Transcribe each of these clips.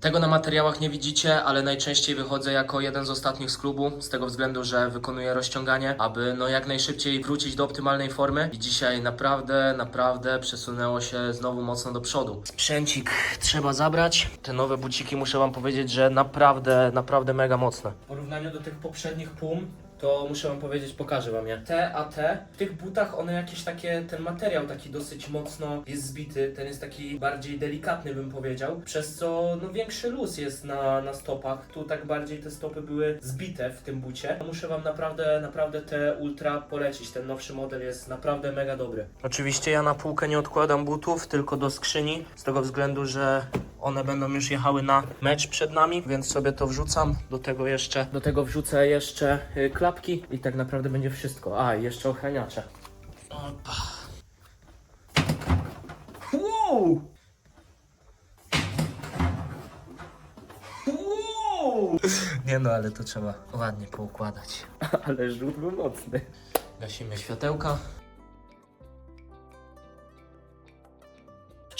Tego na materiałach nie widzicie, ale najczęściej wychodzę jako jeden z ostatnich z klubu, z tego względu, że wykonuję rozciąganie, aby no jak najszybciej wrócić do optymalnej formy. I dzisiaj naprawdę, naprawdę przesunęło się znowu mocno do przodu. Sprzęcik trzeba zabrać. Te nowe buciki muszę wam powiedzieć, że naprawdę, naprawdę mega mocne. W porównaniu do tych poprzednich pum, to muszę wam powiedzieć, pokażę wam je. Te a te, w tych butach one jakieś takie, ten materiał taki dosyć mocno jest zbity, ten jest taki bardziej delikatny bym powiedział, przez co no większy luz jest na, na stopach, tu tak bardziej te stopy były zbite w tym bucie. Muszę wam naprawdę, naprawdę te ultra polecić, ten nowszy model jest naprawdę mega dobry. Oczywiście ja na półkę nie odkładam butów, tylko do skrzyni, z tego względu, że one będą już jechały na mecz przed nami, więc sobie to wrzucam. Do tego jeszcze, do tego wrzucę jeszcze y, klapki i tak naprawdę będzie wszystko. A, i jeszcze ochraniacze. Opa. Wow! Wow! Nie no, ale to trzeba ładnie poukładać. Ale rzut był mocny. Gasimy światełka.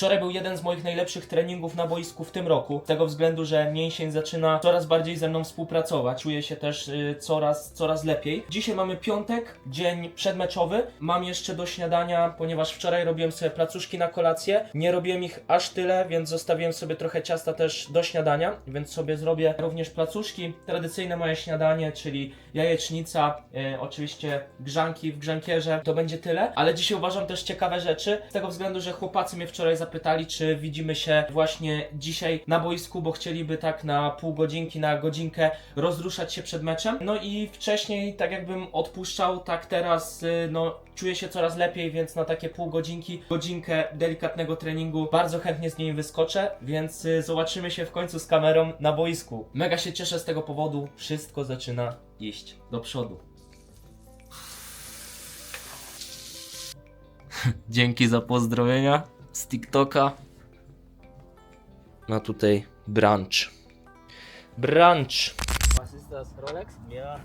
Wczoraj był jeden z moich najlepszych treningów na boisku w tym roku. Z tego względu, że mięsień zaczyna coraz bardziej ze mną współpracować. Czuję się też y, coraz, coraz lepiej. Dzisiaj mamy piątek, dzień przedmeczowy. Mam jeszcze do śniadania, ponieważ wczoraj robiłem sobie placuszki na kolację. Nie robiłem ich aż tyle, więc zostawiłem sobie trochę ciasta też do śniadania, więc sobie zrobię również placuszki. Tradycyjne moje śniadanie, czyli jajecznica, y, oczywiście grzanki w grzankierze. To będzie tyle, ale dzisiaj uważam też ciekawe rzeczy, z tego względu, że chłopacy mnie wczoraj zapytali, czy widzimy się właśnie dzisiaj na boisku, bo chcieliby tak na pół godzinki, na godzinkę rozruszać się przed meczem. No i wcześniej, tak jakbym odpuszczał, tak teraz, y, no czuję się coraz lepiej, więc na takie pół godzinki, godzinkę delikatnego treningu bardzo chętnie z nimi wyskoczę, więc y, zobaczymy się w końcu z kamerą na boisku. Mega się cieszę z tego powodu, wszystko zaczyna iść do przodu. Dzięki za pozdrowienia z TikToka. Ma tutaj. Brunch. Was ist das? Rolex? Ja.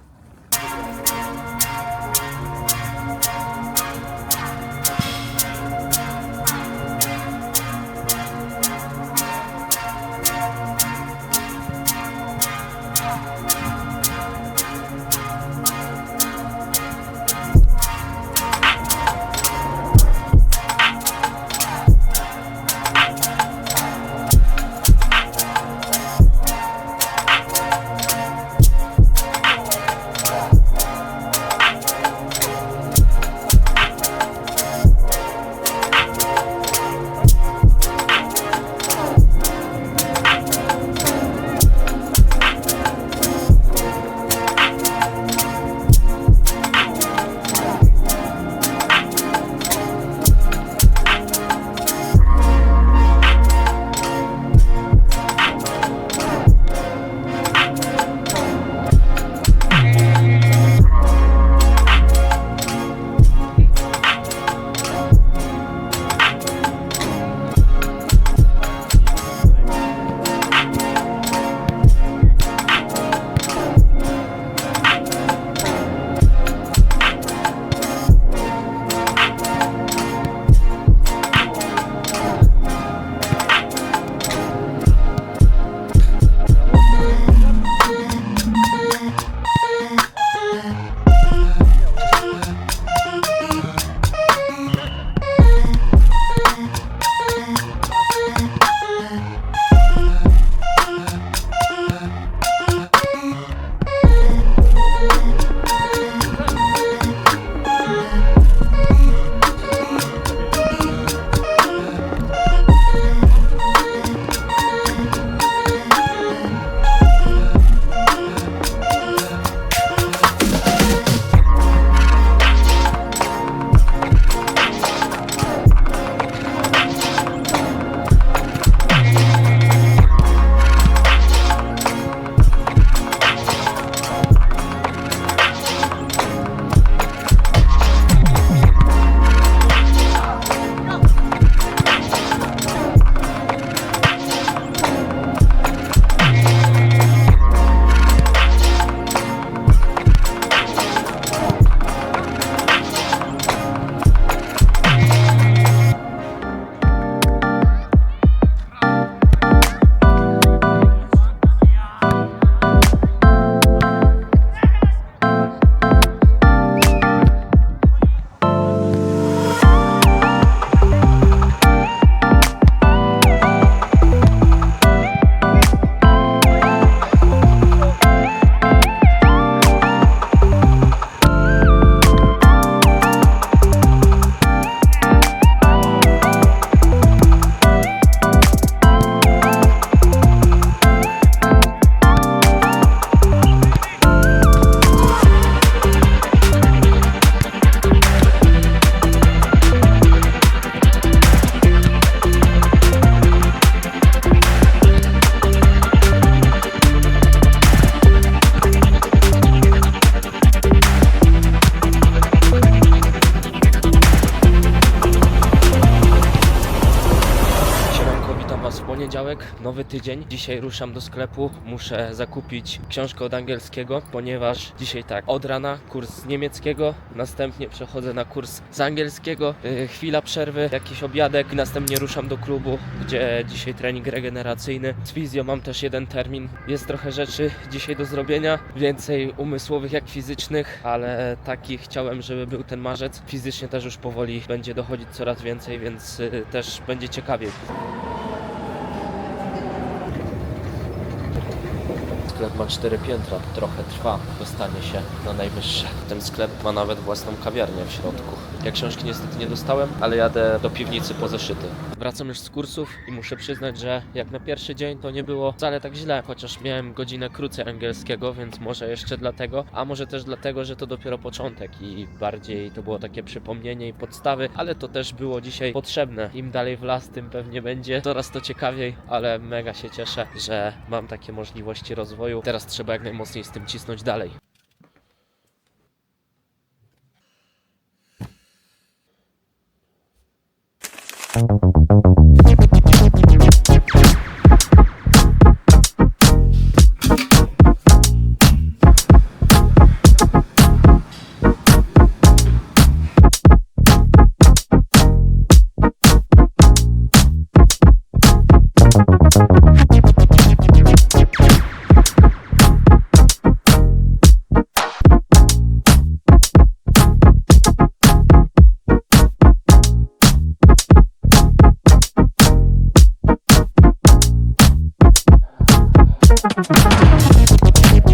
Poniedziałek, nowy tydzień. Dzisiaj ruszam do sklepu. Muszę zakupić książkę od angielskiego, ponieważ dzisiaj tak, od rana kurs z niemieckiego, następnie przechodzę na kurs z angielskiego, yy, chwila przerwy, jakiś obiadek następnie ruszam do klubu, gdzie dzisiaj trening regeneracyjny. Z fizjo mam też jeden termin. Jest trochę rzeczy dzisiaj do zrobienia, więcej umysłowych jak fizycznych, ale taki chciałem, żeby był ten marzec. Fizycznie też już powoli będzie dochodzić coraz więcej, więc yy, też będzie ciekawiej. Sklep ma cztery piętra, trochę trwa dostanie się na najwyższe. Ten sklep ma nawet własną kawiarnię w środku. Ja książki niestety nie dostałem, ale jadę do piwnicy po zeszyty. Wracam już z kursów i muszę przyznać, że jak na pierwszy dzień to nie było wcale tak źle, chociaż miałem godzinę krócej angielskiego, więc może jeszcze dlatego, a może też dlatego, że to dopiero początek i bardziej to było takie przypomnienie i podstawy, ale to też było dzisiaj potrzebne. Im dalej w las, tym pewnie będzie coraz to ciekawiej, ale mega się cieszę, że mam takie możliwości rozwoju. Teraz trzeba jak najmocniej z tym cisnąć dalej. フフフフ。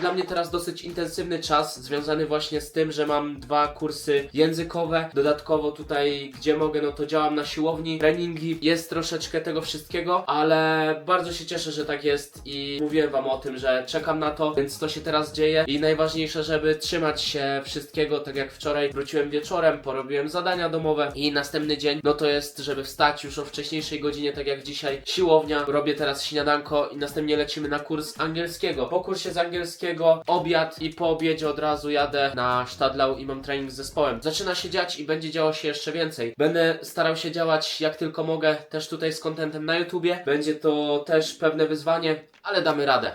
Dla mnie teraz dosyć intensywny czas, związany właśnie z tym, że mam dwa kursy językowe. Dodatkowo tutaj, gdzie mogę, no to działam na siłowni. Treningi, jest troszeczkę tego wszystkiego, ale bardzo się cieszę, że tak jest i mówiłem wam o tym, że czekam na to, więc to się teraz dzieje. I najważniejsze, żeby trzymać się wszystkiego, tak jak wczoraj wróciłem wieczorem, porobiłem zadania domowe i następny dzień, no to jest, żeby wstać już o wcześniejszej godzinie, tak jak dzisiaj, siłownia. Robię teraz śniadanko i następnie lecimy na kurs angielskiego. Po kursie z angielskiego obiad i po obiedzie od razu jadę na Stadlau i mam trening z zespołem. Zaczyna się dziać i będzie działo się jeszcze więcej. Będę starał się działać jak tylko mogę, też tutaj z kontentem na YouTubie. Będzie to też pewne wyzwanie, ale damy radę.